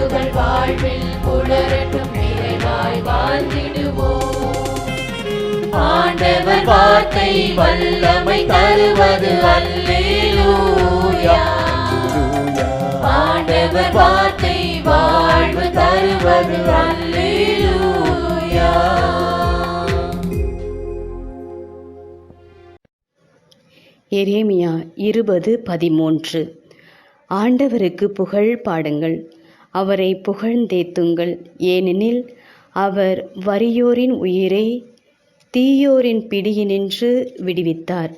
உணர்வுகள் வாழ்வில் புலரட்டும் நிறைவாய் வாழ்ந்திடுவோம். ஆண்டவர் வார்த்தை வல்லமை தருவது அல்லேலூயா. ஆண்டவர் வார்த்தை வாழ்வு தருவது அல்லேலூயா. எரேமியா இருபது பதிமூன்று. ஆண்டவருக்கு புகழ் பாடுங்கள். அவரை புகழ்ந்தேத்துங்கள் ஏனெனில் அவர் வறியோரின் உயிரை தீயோரின் பிடியினின்று விடுவித்தார்.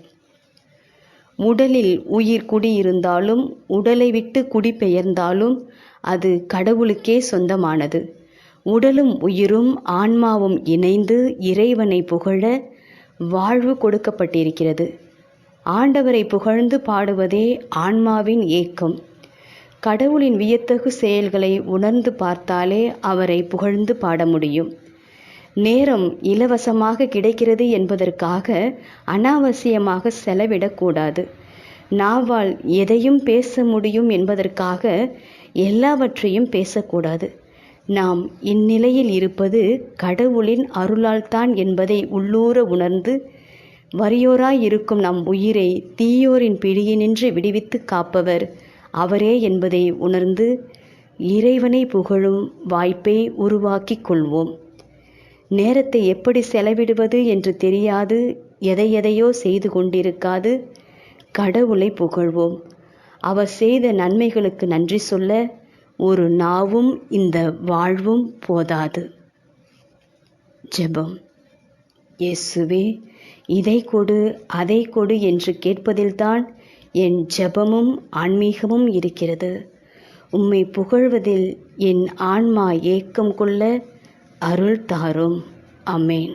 உடலில் உயிர் குடியிருந்தாலும் உடலை விட்டு குடிபெயர்ந்தாலும் அது கடவுளுக்கே சொந்தமானது. உடலும் உயிரும் ஆன்மாவும் இணைந்து இறைவனை புகழ வாழ்வு கொடுக்கப்பட்டிருக்கிறது. ஆண்டவரை புகழ்ந்து பாடுவதே ஆன்மாவின் ஏக்கம். கடவுளின் வியத்தகு செயல்களை உணர்ந்து பார்த்தாலே அவரை புகழ்ந்து பாட முடியும். நேரம் இலவசமாக கிடைக்கிறது என்பதற்காக அனாவசியமாக செலவிடக்கூடாது நாவால் எதையும் பேச முடியும் என்பதற்காக எல்லாவற்றையும் பேசக்கூடாது. நாம் இந்நிலையில் இருப்பது கடவுளின் அருளால்தான் என்பதை உள்ளூர உணர்ந்து வறியோராய் இருக்கும் நம் உயிரை தீயோரின் பிடியினின்று விடுவித்து காப்பவர் அவரே என்பதை உணர்ந்து இறைவனை புகழும் வாய்ப்பை உருவாக்கிக் கொள்வோம். நேரத்தை எப்படி செலவிடுவது என்று தெரியாது எதை எதையோ செய்து கொண்டிருக்காது கடவுளை புகழ்வோம். அவர் செய்த நன்மைகளுக்கு நன்றி சொல்ல ஒரு நாவும் இந்த வாழ்வும் போதாது. ஜெபம். இயேசுவே இதை கொடு அதை கொடு என்று கேட்பதில்தான் என் ஜெபமும் ஆன்மீகமும் இருக்கிறது. உம்மை புகழ்வதில் என் ஆன்மா ஏக்கம் கொள்ள அருள் தாரும். அமேன்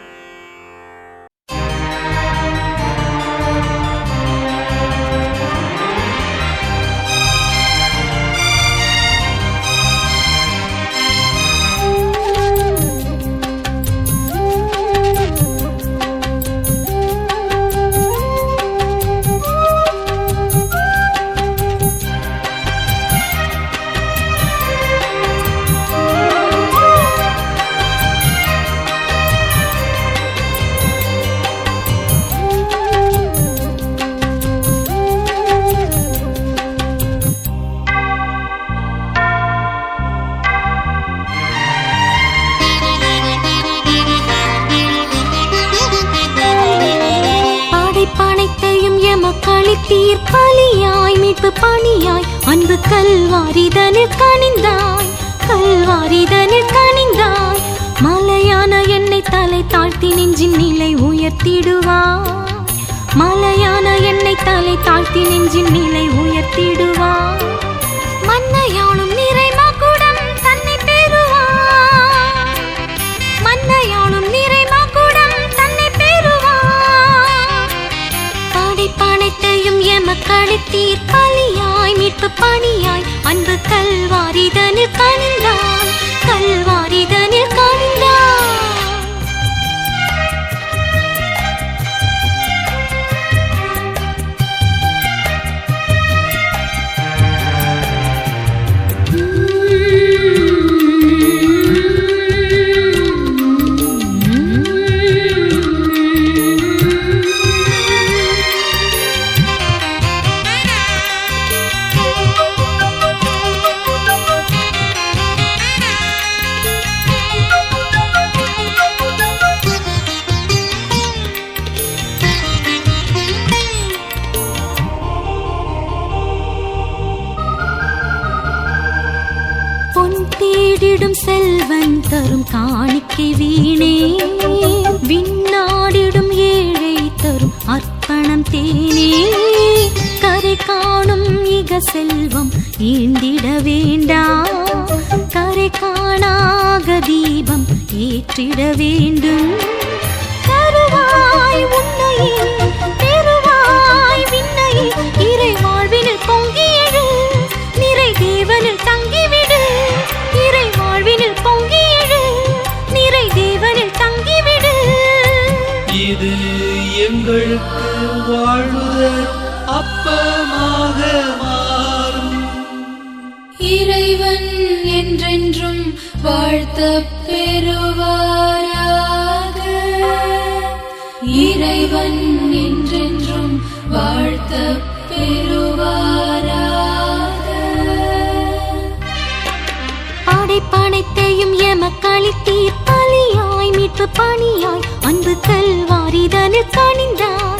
படைப்பனைத்தையும் எமக்களித்தீர் பலியாய் மீட்பு பணியாய். அன்பு கல்வாரிதனில் கனிந்தாய் கல்வாரிதனில் கனிந்தாய். மலையான என்னை தலை தாழ்த்தி நெஞ்சின் நிலை உயர்த்திடுவாய். மலையான என்னை தலை தாழ்த்தி நெஞ்சின் நிலை உயர்த்திடுவாய். மன்னையாளும் நிறை காணிக்கை வீணே. விண்ணாடிடும் ஏழை தரும் அர்ப்பணம் தேனே. கரை காணும் இக செல்வம் ஈந்திட வேண்டாம் கரை காணாக தீபம் ஏற்றிட வேண்டும். கருவாய் உன்னையே எங்களுக்கு வாழ்வுதல் அப்பமாக மாறும். இறைவன் என்றென்றும் வாழ்த்த பெறுவாராக. இறைவன் என்றென்றும் வாழ்த்த பெறுவாராக. படைப்பனைத்தையும் எமக்களித்தீர் பலியாய் மீட்பு பணியாய் அன்பு கல்வா கணிந்தாய் கணிந்தான்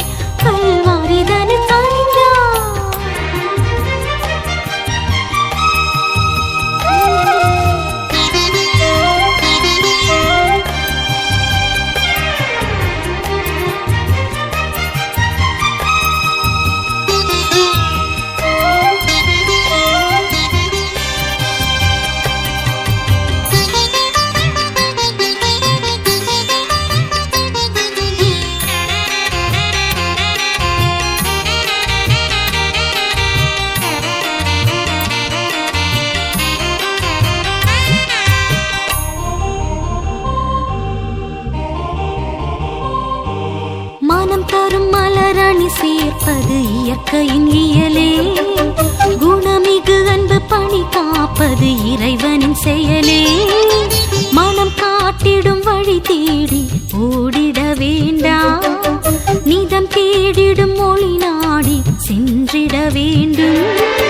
இறைவனின் செயலே. மனம் காட்டிடும் வழி தேடி ஓடிட வேண்டாம். நிதம் தேடிடும் மொழி நாடி சென்றிட வேண்டும்.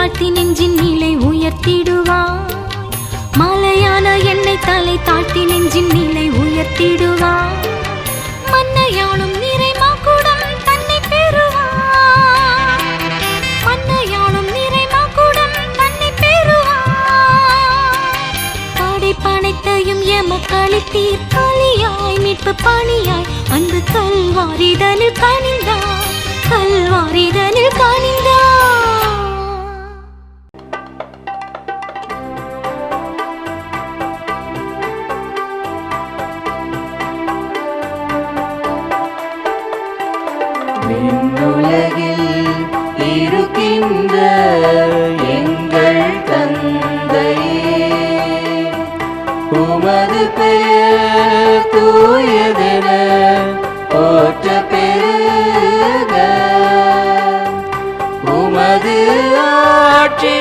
தாழ்த்தி நெஞ்சின் நிலை உயர்த்திடுவாய். மலையான என்னை தலை தாழ்த்தி நெஞ்சின் நிலை உயர்த்திடுவாய். மன்னையானும் நிறை மாக்குடம் தன்னை தன்னை எமக்களித்தீர் கலியாய் மீட்பு பணியாய். அன்பு கல்வாரிதனில் கணிந்தாய் கல்வாரிதனில் கணிந்தாய்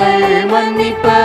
நாங்கள் மன்னிப்பது